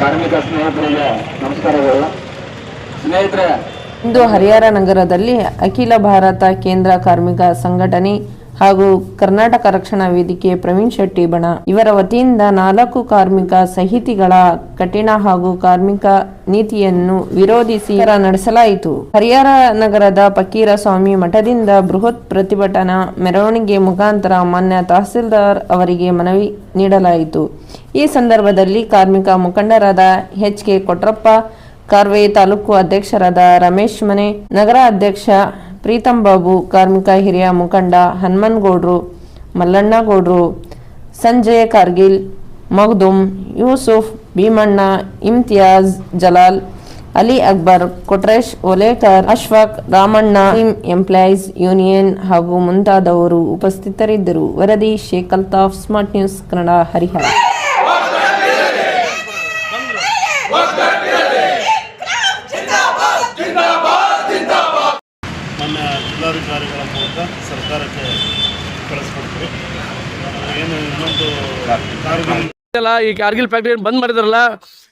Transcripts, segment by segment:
ಕಾರ್ಮಿಕ ಸ್ನೇಹಿತರಿಗೆ ನಮಸ್ಕಾರಗಳು. ಸ್ನೇಹಿತರೆ, ಇಂದು ಹರಿಹರ ನಗರದಲ್ಲಿ ಅಖಿಲ ಭಾರತ ಕೇಂದ್ರ ಕಾರ್ಮಿಕ ಸಂಘಟನೆ ಹಾಗೂ ಕರ್ನಾಟಕ ರಕ್ಷಣಾ ವೇದಿಕೆ ಪ್ರವೀಣ್ ಶೆಟ್ಟಿ ಬಣ. ಇವರ ವತಿಯಿಂದ ನಾಲ್ಕು ಕಾರ್ಮಿಕ ಸಹಿತಿಗಳ ಕಠಿಣ ಹಾಗೂ ಕಾರ್ಮಿಕ ನೀತಿಯನ್ನು ವಿರೋಧಿಸಿ ನಡೆಸಲಾಯಿತು. ಹರಿಹರ ನಗರದ ಫಕೀರ ಸ್ವಾಮಿ ಮಠದಿಂದ ಬೃಹತ್ ಪ್ರತಿಭಟನಾ ಮೆರವಣಿಗೆ ಮುಖಾಂತರ ಮಾನ್ಯ ತಹಸೀಲ್ದಾರ್ ಅವರಿಗೆ ಮನವಿ ನೀಡಲಾಯಿತು. ಈ ಸಂದರ್ಭದಲ್ಲಿ ಕಾರ್ಮಿಕ ಮುಖಂಡರಾದ ಎಚ್ ಕೆ ಕೊಟ್ರಪ್ಪ, ಕಾರ್ವೆ ತಾಲೂಕು ಅಧ್ಯಕ್ಷರಾದ ರಮೇಶ್ ಮನೆ, ನಗರ ಅಧ್ಯಕ್ಷ ಪ್ರೀತಂ ಬಾಬು, ಕಾರ್ಮಿಕ ಹಿರಿಯ ಮುಖಂಡ ಹನುಮನ್ಗೌಡ್ರು ಮಲ್ಲಣ್ಣಗೌಡ್ರು ಸಂಜಯ್ ಕಾರ್ಗಿಲ್ ಮಗ್ದುಮ್ ಯೂಸುಫ್, ಭೀಮಣ್ಣ, ಇಮ್ತಿಯಾಜ್, ಜಲಾಲ್, ಅಲಿ ಅಕ್ಬರ್, ಕೊಟ್ರೇಶ್, ಒಲೇಕರ್, ಅಶ್ವಕ್, ರಾಮಣ್ಣ ಎಂಪ್ಲಾಯೀಸ್ ಯೂನಿಯನ್ ಹಾಗೂ ಮುಂತಾದವರು ಉಪಸ್ಥಿತರಿದ್ದರು. ವರದಿ ಶೇಖ್ ಸ್ಮಾರ್ಟ್ ನ್ಯೂಸ್ ಕನ್ನಡ ಹರಿಹರ. ಮಾನ್ಯ ಜಿಲ್ಲಾಧಿಕಾರಿಗಳ ಮೂಲಕ ಸರ್ಕಾರಕ್ಕೆ ಕಳಿಸ್ಕೊಡ್ತೀವಿ. ಏನು ಇನ್ನೊಂದು ಕಾರ್ಗಿಲ್ ಈ ಕಾರ್ಗಿಲ್ ಫ್ಯಾಕ್ಟ್ರಿ ಬಂದ್ ಮಾಡಿದ್ರಲ್ಲ?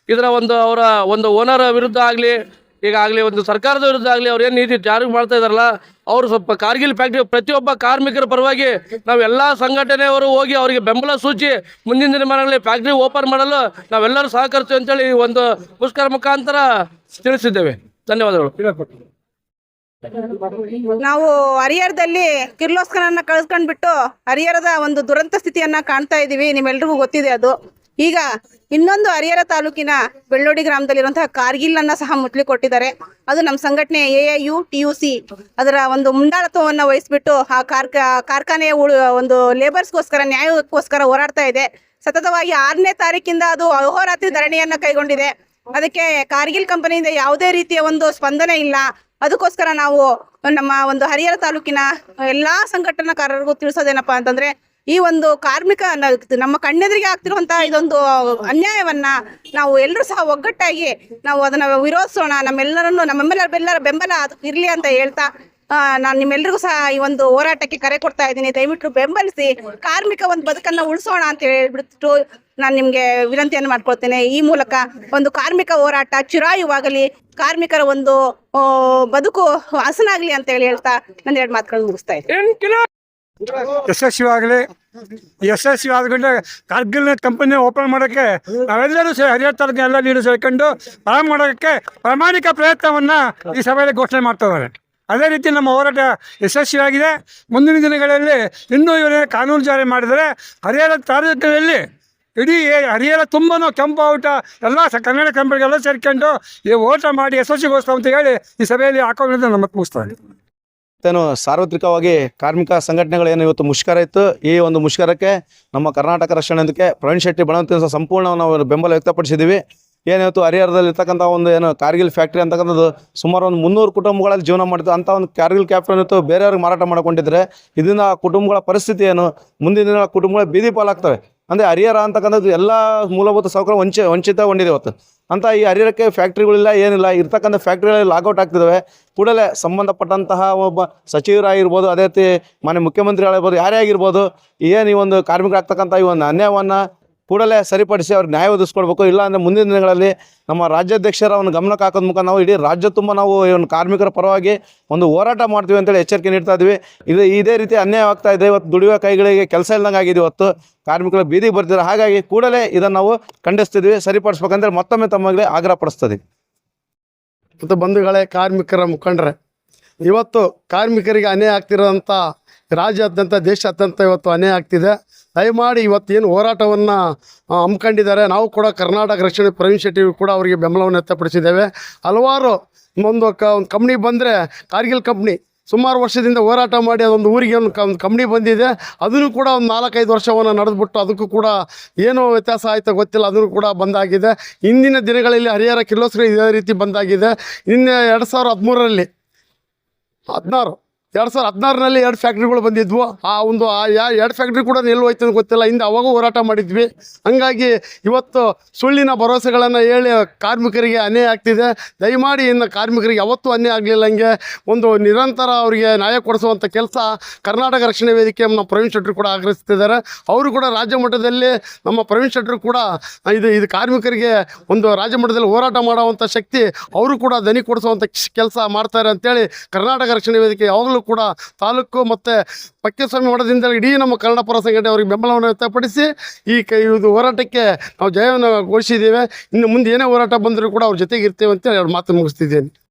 ಇದರ ಒಂದು ಅವರ ಒಂದು ಓನರ್ ವಿರುದ್ಧ ಆಗಲಿ ಈಗ ಆಗಲಿ ಒಂದು ಸರ್ಕಾರದ ವಿರುದ್ಧ ಆಗಲಿ ಅವ್ರು ಏನು ನೀತಿ ಜಾರಿಗೆ ಮಾಡ್ತಾ ಇದಾರಲ್ಲ ಅವರು ಸ್ವಲ್ಪ ಕಾರ್ಗಿಲ್ ಫ್ಯಾಕ್ಟ್ರಿ ಪ್ರತಿಯೊಬ್ಬ ಕಾರ್ಮಿಕರ ಪರವಾಗಿ ನಾವೆಲ್ಲ ಸಂಘಟನೆಯವರು ಹೋಗಿ ಅವರಿಗೆ ಬೆಂಬಲ ಸೂಚಿ ಮುಂದಿನ ದಿನಮಾನಗಳಲ್ಲಿ ಫ್ಯಾಕ್ಟ್ರಿ ಓಪನ್ ಮಾಡಲು ನಾವೆಲ್ಲರೂ ಸಹಕರಿಸ್ತೀವಿ ಅಂತೇಳಿ ಈ ಒಂದು ಮುಷ್ಕರ ಮುಖಾಂತರ ತಿಳಿಸಿದ್ದೇವೆ. ಧನ್ಯವಾದಗಳು. ನಾವು ಹರಿಹರದಲ್ಲಿ ಕಿರ್ಲೋಸ್ಕರನ್ನ ಕಳ್ಸ್ಕೊಂಡ್ಬಿಟ್ಟು ಹರಿಹರದ ಒಂದು ದುರಂತ ಸ್ಥಿತಿಯನ್ನ ಕಾಣ್ತಾ ಇದ್ದೀವಿ ನಿಮ್ಮೆಲ್ರಿಗೂ ಗೊತ್ತಿದೆ ಅದು. ಈಗ ಇನ್ನೊಂದು ಹರಿಹರ ತಾಲೂಕಿನ ಬೆಳ್ಳೋಡಿ ಗ್ರಾಮದಲ್ಲಿರುವಂತಹ ಕಾರ್ಗಿಲ್ ಅನ್ನ ಸಹ ಮುಟ್ಲಿ ಕೊಟ್ಟಿದ್ದಾರೆ. ಅದು ನಮ್ಮ ಸಂಘಟನೆ A I U T U C ಅದರ ಒಂದು ಮುಂದಾಳತ್ವವನ್ನು ವಹಿಸಿಬಿಟ್ಟು ಆ ಕಾರ್ಖ ಕಾರ್ಖಾನೆಯ ಒಂದು ಲೇಬರ್ಸ್ಗೋಸ್ಕರ ನ್ಯಾಯಕ್ಕೋಸ್ಕರ ಹೋರಾಡ್ತಾ ಇದೆ. ಸತತವಾಗಿ ಆರನೇ ತಾರೀಕಿಂದ ಅದು ಅಹೋರಾತ್ರಿ ಧರಣಿಯನ್ನ ಕೈಗೊಂಡಿದೆ. ಅದಕ್ಕೆ ಕಾರ್ಗಿಲ್ ಕಂಪನಿಯಿಂದ ಯಾವುದೇ ರೀತಿಯ ಒಂದು ಸ್ಪಂದನೆ ಇಲ್ಲ. ಅದಕ್ಕೋಸ್ಕರ ನಾವು ನಮ್ಮ ಒಂದು ಹರಿಹರ ತಾಲೂಕಿನ ಎಲ್ಲಾ ಸಂಘಟನಾಕಾರರಿಗೂ ತಿಳಿಸೋದೇನಪ್ಪ ಅಂತಂದ್ರೆ ಈ ಒಂದು ಕಾರ್ಮಿಕ ನಮ್ಮ ಕಣ್ಣೆದುರಿಗೆ ಆಗ್ತಿರುವಂತಹ ಇದೊಂದು ಅನ್ಯಾಯವನ್ನ ನಾವು ಎಲ್ಲರೂ ಸಹ ಒಗ್ಗಟ್ಟಾಗಿ ನಾವು ಅದನ್ನ ವಿರೋಧಿಸೋಣ, ನಮ್ಮೆಲ್ಲರನ್ನು ನಮ್ಮೆಲ್ಲರ ಬೆಂಬಲ ಅದು ಇರ್ಲಿ ಅಂತ ಹೇಳ್ತಾ ನಾನು ನಿಮ್ಮೆಲ್ಲರಿಗೂ ಸಹ ಈ ಒಂದು ಹೋರಾಟಕ್ಕೆ ಕರೆ ಕೊಡ್ತಾ ಇದ್ದೀನಿ. ದಯವಿಟ್ಟು ಬೆಂಬಲಿಸಿ ಕಾರ್ಮಿಕ ಒಂದು ಬದುಕನ್ನ ಉಳಿಸೋಣ ಅಂತ ಹೇಳ್ಬಿಟ್ಟು ನಾನು ನಿಮ್ಗೆ ವಿನಂತಿಯನ್ನು ಮಾಡ್ಕೊಳ್ತೇನೆ. ಈ ಮೂಲಕ ಒಂದು ಕಾರ್ಮಿಕ ಹೋರಾಟ ಚಿರಾಯುವಾಗಲಿ, ಕಾರ್ಮಿಕರ ಒಂದು ಬದುಕು ಹಸನಾಗ್ಲಿ ಅಂತ ಹೇಳಿ ಹೇಳ್ತಾ ನನ್ನ ಎರಡು ಮಾತುಗಳನ್ನು ಮುಗಿಸ್ತಾ ಇದ್ದೀನಿ. ಯಶಸ್ವಿಯಾಗಲಿ. ಯಶಸ್ವಿ ಆದ್ಕೊಂಡೆ ಕಾರ್ಗಿಲ್ ಕಂಪನಿ ಓಪನ್ ಮಾಡೋಕ್ಕೆ ನಾವೆಲ್ಲರೂ ಸೇ ಹರಿಯರ್ ತಾಲೂಕಿನ ಎಲ್ಲ ನೀರು ಸೇರ್ಕೊಂಡು ಪ್ರಾರಂಭ ಮಾಡೋಕ್ಕೆ ಪ್ರಾಮಾಣಿಕ ಪ್ರಯತ್ನವನ್ನು ಈ ಸಭೆಯಲ್ಲಿ ಘೋಷಣೆ ಮಾಡ್ತಾ ಇದ್ದಾರೆ. ಅದೇ ರೀತಿ ನಮ್ಮ ಹೋರಾಟ ಯಶಸ್ವಿಯಾಗಿದೆ. ಮುಂದಿನ ದಿನಗಳಲ್ಲಿ ಇನ್ನೂ ಇವರೇ ಕಾನೂನು ಜಾರಿ ಮಾಡಿದರೆ ಹರಿಯರ ತಾಲೂಕಿನಲ್ಲಿ ಇಡೀ ಹರಿಹರ ತುಂಬಾ ಕೆಂಪು ಊಟ ಎಲ್ಲ ಕನ್ನಡ ಕಂಪನಿಗೆಲ್ಲ ಸೇರ್ಕೊಂಡು ಈ ಓಟ ಮಾಡಿ ಯಶಸ್ವಿಗೋಸ್ಕರ ಅಂತ ಹೇಳಿ ಈ ಸಭೆಯಲ್ಲಿ ಹಾಕೋದ್ರಿಂದ ನಮ್ಮ ಮುಗಿಸ್ತಾರೆ ಏನು ಸಾರ್ವತ್ರಿಕವಾಗಿ ಕಾರ್ಮಿಕ ಸಂಘಟನೆಗಳು ಏನು ಇವತ್ತು ಮುಷ್ಕರ ಇತ್ತು. ಈ ಒಂದು ಮುಷ್ಕರಕ್ಕೆ ನಮ್ಮ ಕರ್ನಾಟಕ ರಕ್ಷಣೆ ವೇದಿಕೆ ಪ್ರವೀಣ್ ಶೆಟ್ಟಿ ಬಣವಂತ ಸಂಪೂರ್ಣ ನಾವು ಬೆಂಬಲ ವ್ಯಕ್ತಪಡಿಸಿದ್ದೀವಿ. ಏನಿವತ್ತು ಹರಿಹರದಲ್ಲಿ ಇರ್ತಕ್ಕಂಥ ಒಂದು ಏನು ಕಾರ್ಗಿಲ್ ಫ್ಯಾಕ್ಟ್ರಿ ಅಂತಕ್ಕಂಥದ್ದು ಸುಮಾರು ಒಂದು ಮುನ್ನೂರು ಕುಟುಂಬಗಳಲ್ಲಿ ಜೀವನ ಮಾಡಿದ್ದು ಅಂಥ ಒಂದು ಕಾರ್ಗಿಲ್ ಕ್ಯಾಪ್ಟನ್ ಇತ್ತು ಬೇರೆಯವ್ರಿಗೆ ಮಾರಾಟ ಮಾಡ್ಕೊಂಡಿದ್ರೆ, ಇದರಿಂದ ಆ ಕುಟುಂಬಗಳ ಪರಿಸ್ಥಿತಿ ಏನು? ಮುಂದಿನ ದಿನ ಕುಟುಂಬಗಳ ಬೀದಿ ಪಾಲಾಗ್ತವೆ. ಅಂದರೆ ಹರಿಹರ ಅಂತಕ್ಕಂಥದ್ದು ಎಲ್ಲ ಮೂಲಭೂತ ಸೌಕರ್ಯ ವಂಚ ವಂಚಿತಗೊಂಡಿದೆ ಇವತ್ತು. ಅಂತ ಈ ಹರಿಹರಕ್ಕೆ ಫ್ಯಾಕ್ಟ್ರಿಗಳಿಲ್ಲ ಏನಿಲ್ಲ, ಇರ್ತಕ್ಕಂಥ ಫ್ಯಾಕ್ಟ್ರಿಗಳಲ್ಲಿ ಲಾಗೌಟ್ ಆಗ್ತಿದ್ದಾವೆ ಕೂಡಲೇ ಸಂಬಂಧಪಟ್ಟಂತಹ ಒಬ್ಬ ಸಚಿವರಾಗಿರ್ಬೋದು, ಅದೇ ರೀತಿ ಮಾನ್ಯ ಮುಖ್ಯಮಂತ್ರಿಗಳಿರ್ಬೋದು ಯಾರೇ ಆಗಿರ್ಬೋದು, ಏನು ಈ ಒಂದು ಕಾರ್ಮಿಕರಾಗ್ತಕ್ಕಂಥ ಈ ಒಂದು ಅನ್ಯಾಯವನ್ನು ಕೂಡಲೇ ಸರಿಪಡಿಸಿ ಅವ್ರಿಗೆ ನ್ಯಾಯ ಒದಗಿಸ್ಕೊಡ್ಬೇಕು. ಇಲ್ಲ ಅಂದರೆ ಮುಂದಿನ ದಿನಗಳಲ್ಲಿ ನಮ್ಮ ರಾಜ್ಯಾಧ್ಯಕ್ಷರ ಒಂದು ಗಮನಕ್ಕೆ ಹಾಕೋದ್ ಮುಖ ನಾವು ಇಡೀ ರಾಜ್ಯ ತುಂಬ ನಾವು ಇವನು ಕಾರ್ಮಿಕರ ಪರವಾಗಿ ಒಂದು ಹೋರಾಟ ಮಾಡ್ತೀವಿ ಅಂತೇಳಿ ಎಚ್ಚರಿಕೆ ನೀಡ್ತಾ ಇದ್ವಿ ಇದು ಇದೇ ರೀತಿ ಅನ್ಯಾಯ ಆಗ್ತಾ ಇದೆ. ಇವತ್ತು ದುಡಿಯುವ ಕೈಗಳಿಗೆ ಕೆಲಸ ಇಲ್ಲದಂಗೆ ಆಗಿದೆ ಇವತ್ತು. ಕಾರ್ಮಿಕರು ಬೀದಿಗೆ ಬರ್ತಿದ್ದಾರೆ. ಹಾಗಾಗಿ ಕೂಡಲೇ ಇದನ್ನು ನಾವು ಖಂಡಿಸ್ತಿದ್ವಿ ಸರಿಪಡಿಸ್ಬೇಕಂದ್ರೆ ಮತ್ತೊಮ್ಮೆ ತಮಗೆ ಆಗ್ರಹ ಪಡಿಸ್ತೀವಿ ಮತ್ತು ಬಂಧುಗಳೇ, ಕಾರ್ಮಿಕರ ಮುಖಂಡರೇ, ಇವತ್ತು ಕಾರ್ಮಿಕರಿಗೆ ಅನ್ಯಾಯ ಆಗ್ತಿರೋಂಥ ರಾಜ್ಯಾದ್ಯಂತ, ದೇಶಾದ್ಯಂತ ಇವತ್ತು ಅನ್ಯಾಯ ಆಗ್ತಿದೆ. ದಯಮಾಡಿ ಏನು ಹೋರಾಟವನ್ನು ಹಮ್ಮಿಕೊಂಡಿದ್ದಾರೆ. ನಾವು ಕೂಡ ಕರ್ನಾಟಕ ರಕ್ಷಣೆ ಪ್ರವೀಣ್ ಶೆಟ್ಟಿ ಕೂಡ ಅವರಿಗೆ ಬೆಂಬಲವನ್ನು ವ್ಯಕ್ತಪಡಿಸಿದ್ದೇವೆ. ಹಲವಾರು ಒಂದು ಒಂದು ಕಂಪ್ನಿ ಬಂದರೆ, ಕಾರ್ಗಿಲ್ ಕಂಪ್ನಿ ಸುಮಾರು ವರ್ಷದಿಂದ ಹೋರಾಟ ಮಾಡಿ ಅದೊಂದು ಊರಿಗೆ ಒಂದು ಕಂಪ್ನಿ ಬಂದಿದೆ. ಅದನ್ನು ಕೂಡ ಒಂದು ನಾಲ್ಕೈದು ವರ್ಷವನ್ನು ನಡೆದ್ಬಿಟ್ಟು ಅದಕ್ಕೂ ಕೂಡ ಏನು ವ್ಯತ್ಯಾಸ ಆಯಿತು ಗೊತ್ತಿಲ್ಲ. ಅದನ್ನು ಕೂಡ ಬಂದಾಗಿದೆ. ಇಂದಿನ ದಿನಗಳಲ್ಲಿ ಹರಿಹರ ಕಿಲೋಸ್ಕರ ಇದೇ ರೀತಿ ಬಂದಾಗಿದೆ. ಇನ್ನು ಎರಡು ಸಾವಿರದ ಹದಿಮೂರರಲ್ಲಿ ಹದಿನಾರು ಎರಡು ಸಾವಿರದ ಹದಿನಾರರಲ್ಲಿ ಎರಡು ಫ್ಯಾಕ್ಟ್ರಿಗಳು ಬಂದಿದ್ವು. ಆ ಒಂದು, ಆ ಎರಡು ಫ್ಯಾಕ್ಟ್ರಿ ಕೂಡ ನಿಲ್ಲು ಹೋಯ್ತು ಅಂತ ಗೊತ್ತಿಲ್ಲ. ಹಿಂದೆ ಅವಾಗೂ ಹೋರಾಟ ಮಾಡಿದ್ವಿ. ಹಂಗಾಗಿ ಇವತ್ತು ಸುಳ್ಳಿನ ಭರವಸೆಗಳನ್ನು ಹೇಳಿ ಕಾರ್ಮಿಕರಿಗೆ ಅನ್ಯಾಯ ಆಗ್ತಿದೆ. ದಯಮಾಡಿ ಇನ್ನು ಕಾರ್ಮಿಕರಿಗೆ ಯಾವತ್ತೂ ಅನ್ಯಾಯ ಆಗಲಿಲ್ಲ ಹಂಗೆ. ಒಂದು ನಿರಂತರ ಅವರಿಗೆ ನ್ಯಾಯ ಕೊಡಿಸುವಂಥ ಕೆಲಸ ಕರ್ನಾಟಕ ರಕ್ಷಣಾ ವೇದಿಕೆ ನಮ್ಮ ಪ್ರವೀಣ್ ಶೆಟ್ಟರು ಕೂಡ ಆಗ್ರಹಿಸ್ತಿದ್ದಾರೆ. ಅವರು ಕೂಡ ರಾಜ್ಯ ಮಟ್ಟದಲ್ಲಿ ನಮ್ಮ ಪ್ರವೀಣ್ ಶೆಟ್ಟರು ಕೂಡ ಇದು ಇದು ಕಾರ್ಮಿಕರಿಗೆ ಒಂದು ರಾಜ್ಯ ಮಟ್ಟದಲ್ಲಿ ಹೋರಾಟ ಮಾಡುವಂಥ ಶಕ್ತಿ ಅವರು ಕೂಡ ದನಿ ಕೊಡಿಸುವಂಥ ಕೆಲಸ ಮಾಡ್ತಾರೆ ಅಂತೇಳಿ ಕರ್ನಾಟಕ ರಕ್ಷಣಾ ವೇದಿಕೆ ಯಾವಾಗಲೂ ಕೂಡ ತಾಲೂಕು ಮತ್ತು ಪಕ್ಕೆಸ್ವಾಮಿ ಮಠದಿಂದ ಇಡೀ ನಮ್ಮ ಕನ್ನಡ ಪರ ಸಂಘಟನೆ ಅವರಿಗೆ ಬೆಂಬಲವನ್ನು ವ್ಯಕ್ತಪಡಿಸಿ ಈ ಕೈ ಇದು ಹೋರಾಟಕ್ಕೆ ನಾವು ಜಯವನ್ನು ಘೋಷಿಸಿದ್ದೇವೆ. ಇನ್ನು ಮುಂದೆ ಏನೇ ಹೋರಾಟ ಬಂದರೂ ಕೂಡ ಅವ್ರ ಜೊತೆಗೆ ಇರ್ತೇವೆ ಅಂತೇಳಿ ಎರಡು ಮಾತು ಮುಗಿಸ್ತಿದ್ದೇನೆ.